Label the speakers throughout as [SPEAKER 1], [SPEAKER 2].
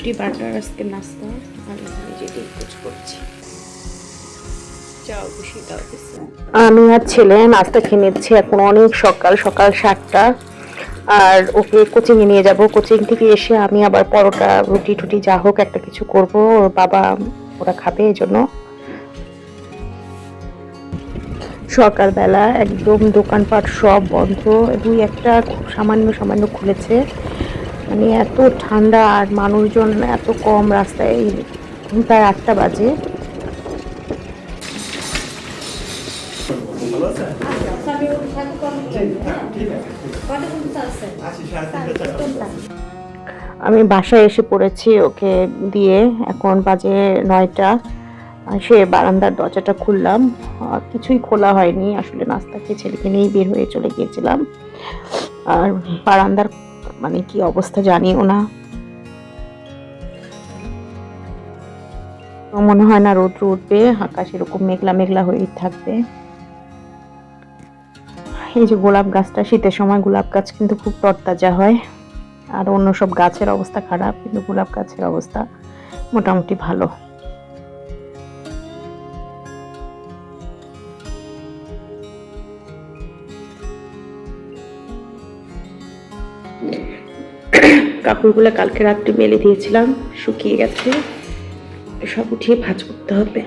[SPEAKER 1] পাউরুটি বাটার, আজকে নাস্তা আর যে কুচ করছি। আমি আর ছেলে নাস্তা খেয়ে নিচ্ছি, এখন অনেক সকাল সকাল সাতটা। আর ওকে কোচিংয়ে নিয়ে যাব। কোচিং থেকে এসে আমি আবার পরোটা, রুটি টুটি যা হোক একটা কিছু করব। ওর বাবা ওরা খাবে এই জন্য সকালবেলা একদম দোকানপাট সব বন্ধ। দুই একটা খুব সামান্য সামান্য খুলেছে। মানে এত ঠান্ডা আর মানুষজন এত কম রাস্তায় প্রায় আটটা বাজে। আমি বাসায় এসে পড়েছি, ওকে দিয়ে এখন বাজে নয়টা। সে বারান্দার দরজাটা খুললাম। কিছুই খোলা হয়নি। আসলে নাস্তা ছেলেকে নিয়েই বের হয়ে চলে গিয়েছিলাম। আর বারান্দার মানে কি অবস্থা জানিও না। মনে হয় না রোদ উঠবে, আকাশ এরকম মেঘলা মেঘলা হয়ে থাকবে। এই যে গোলাপ গাছটা, শীতের সময় গোলাপ গাছ কিন্তু খুব তরতাজা হয়। আর অন্য সব গাছের অবস্থা খারাপ, কিন্তু গোলাপ গাছের অবস্থা মোটামুটি ভালো। কাপড়গুলো কালকে রাত্রে মেলে দিয়েছিলাম, শুকিয়ে গেছে। সব উঠিয়ে ভাঁজ করতে হবে।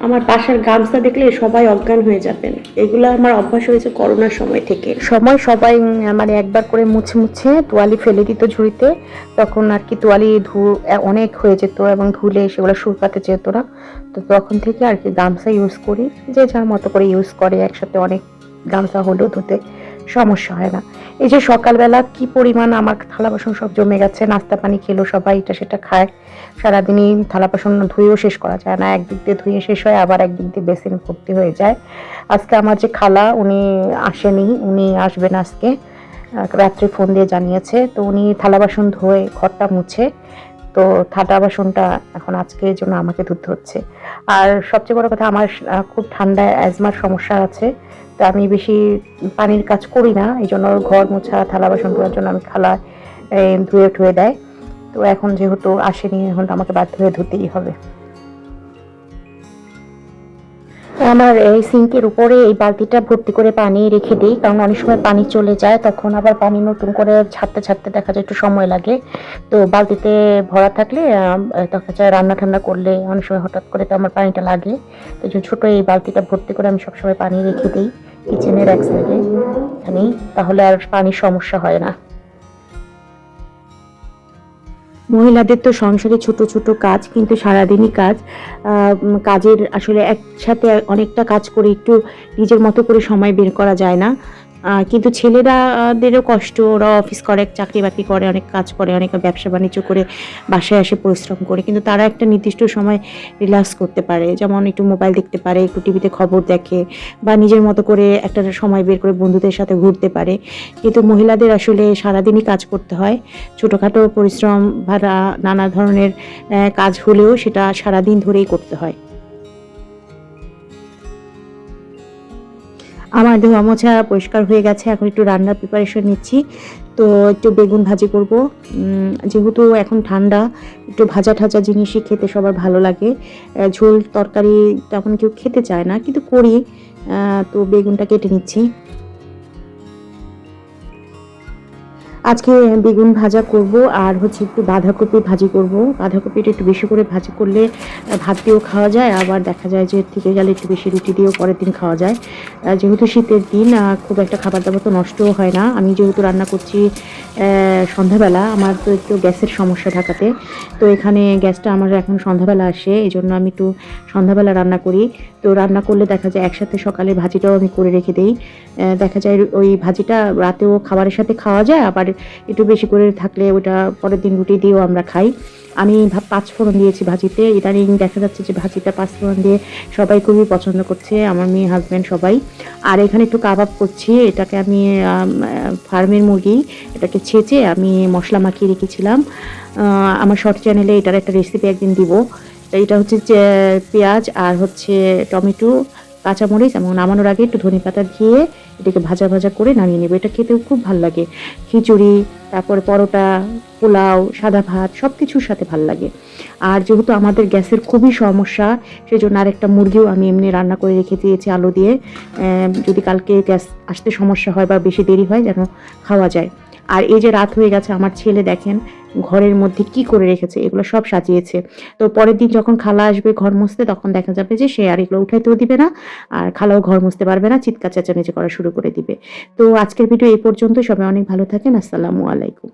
[SPEAKER 1] আমার বাসার গামছা দেখলে সবাই অজ্ঞান হয়ে যাবেন। এগুলো আমার অভ্যাস হয়েছে করোনার সময় থেকে। সময় সবাই মানে একবার করে মুছে মুছে তোয়ালি ফেলে দিত ঝুড়িতে। তখন আর কি তোয়ালি ধু অনেক হয়ে যেত এবং ধুলে সেগুলো শুকাতে যেত না। তো তখন থেকে আর কি গামছা ইউজ করি। যে যার মতো করে ইউজ করে একসাথে অনেক গামছা হলেও ধুতে। সমস্যা হয় না। এই যে সকালবেলা কি পরিমাণ আমার থালা বাসন সব জমে গেছে, নাস্তা পানি খেলো, সবাই এটা সেটা খায়। সারাদিনই থালা বাসন ধুয়েও শেষ করা যায় না। একদিক দিয়ে ধুয়ে শেষ হয়, আবার একদিক দিয়ে বেসিন ভর্তি হয়ে যায়। আজকে আমার যে খালা, উনি আসেনি, উনি আসবেন আজকে। রাত্রে ফোন দিয়ে জানিয়েছে। তো উনি থালা বাসন ধুয়ে, ঘরটা মুছে তো ঠান্ডা বাসনটা এখন আজকের জন্য আমাকে ধুতে হচ্ছে। আর সবচেয়ে বড় কথা, আমার খুব ঠান্ডা অ্যাজমার সমস্যা আছে, তো আমি বেশি পানির কাজ করি না এই জন্য ঘর মোছা, থালা বাসন ধোয়ার জন্য আমি খালা ধুয়ে ধুয়ে দেয়। তো এখন যেহেতু আসেনি, এখন আমাকে বাধ্য হয়ে ধুতেই হবে। আমার এই সিঙ্কের উপরে এই বালতিটা ভর্তি করে পানি রেখে দিই, কারণ অনেক সময় পানি চলে যায়, তখন আবার পানি নতুন করে ছাড়তে ছাড়তে দেখা যায় একটু সময় লাগে। তো বালতিতে ভরা থাকলে দেখা যায় রান্না ঠান্না করলে অনেক সময় হঠাৎ করে তো আমার পানিটা লাগে। তো ছোট এই বালতিটা ভর্তি করে আমি সবসময় পানি রেখে দিই কিচেনের এক সাইডে এখানেই, তাহলে আর পানির সমস্যা হয় না। মহিলাদের তো সংসারে ছোট ছোট কাজ, কিন্তু সারাদিনই কাজ। কাজের আসলে একসাথে অনেকটা কাজ করে একটু নিজের মতো করে সময় বের করা যায় না। কিন্তু ছেলেরাদেরও কষ্ট, ওরা অফিস করে চাকরি বাকরি করে, অনেক কাজ করে, অনেক ব্যবসা বাণিজ্য করে, বাসায় আসে পরিশ্রম করে। কিন্তু তারা একটা নির্দিষ্ট সময় রিল্যাক্স করতে পারে। যেমন একটু মোবাইল দেখতে পারে, একটু টিভিতে খবর দেখে বা নিজের মতো করে একটা সময় বের করে বন্ধুদের সাথে ঘুরতে পারে। কিন্তু মহিলাদের আসলে সারাদিনই কাজ করতে হয়। ছোটোখাটো পরিশ্রম ভাড়া নানা ধরনের কাজ হলেও সেটা সারাদিন ধরেই করতে হয়। আমার ধোয়া মোছা পরিষ্কার হয়ে গেছে, এখন একটু রান্নার প্রিপারেশন নিচ্ছি। তো একটু বেগুন ভাজি করব। যেহেতু এখন ঠান্ডা, একটু ভাজা ঠাজা জিনিসই খেতে সবার ভালো লাগে। ঝোল তরকারি তখন কেউ খেতে চায় না, কিন্তু করি। তো বেগুনটা কেটে নিচ্ছি। আজকে বেগুন ভাজা করব আর হচ্ছে একটু বাঁধাকপি ভাজি করব। বাঁধাকপিটা একটু বেশি করে ভাজি করলে ভাত দিয়েও খাওয়া যায়, আবার দেখা যায় যে থেকে গেলে একটু বেশি রুটি দিয়েও পরের দিন খাওয়া যায়। যেহেতু শীতের দিন খুব একটা খাবার দাবার তো নষ্টও হয় না। আমি যেহেতু রান্না করছি সন্ধ্যাবেলা, আমার তো একটু গ্যাসের সমস্যা ঢাকাতে তো এখানে গ্যাসটা আমার এখন সন্ধ্যাবেলা আসে এই জন্য আমি একটু সন্ধ্যাবেলা রান্না করি। তো রান্না করলে দেখা যায় একসাথে সকালে ভাজিটাও আমি করে রেখে দিই। দেখা যায় ওই ভাজিটা রাতেও খাবারের সাথে খাওয়া যায়, আবার একটু বেশি করে থাকলে ওটা পরের দিন রুটি দিয়েও আমরা খাই। আমি পাঁচ ফোড়ন দিয়েছি ভাজিতে। ইদানিং দেখা যাচ্ছে যে ভাজিটা পাঁচ ফোড়ন দিয়ে সবাই খুবই পছন্দ করছে, আমার মেয়ে হাজব্যান্ড সবাই। আর এখানে একটু কাবাব করছি, এটাকে আমি ফার্মের মুরগি, এটাকে ছেঁচে আমি মশলা মাখিয়ে রেখেছিলাম। আমার শর্ট চ্যানেলে এটার একটা রেসিপি একদিন দিব। এটা হচ্ছে পেঁয়াজ আর হচ্ছে টমেটো কাঁচামরিচ এবং নামানোর আগে একটু ধনে পাতা দিয়ে এটাকে ভাজা ভাজা করে নামিয়ে নেবে। এটা খেতেও খুব ভালো লাগে। খিচুড়ি, তারপরে পরোটা, পোলাও, সাদা ভাত সব কিছুর সাথে ভালো লাগে। আর যেহেতু আমাদের গ্যাসের খুবই সমস্যা সেই জন্য আরেকটা মুরগিও আমি এমনি রান্না করে রেখে দিয়েছি আলু দিয়ে। যদি কালকে গ্যাস আসতে সমস্যা হয় বা বেশি দেরি হয়, যেন খাওয়া যায়। আর এই যে রাত হয়ে গেছে, আমার ছেলে দেখেন ঘরের মধ্যে কি করে রেখেছে, এগুলো সব সাজিয়েছে। তো পরের দিন যখন খালা আসবে ঘর মুছতে, তখন দেখা যাবে যে সে আর এগুলো উঠাইতেও দিবে না, আর খালাও ঘর মুছতে পারবে না, চিৎকার চেঁচামেচি করা শুরু করে দিবে। তো আজকের ভিডিও এই পর্যন্ত সবাই অনেক ভালো থাকেন, আসসালামু আলাইকুম।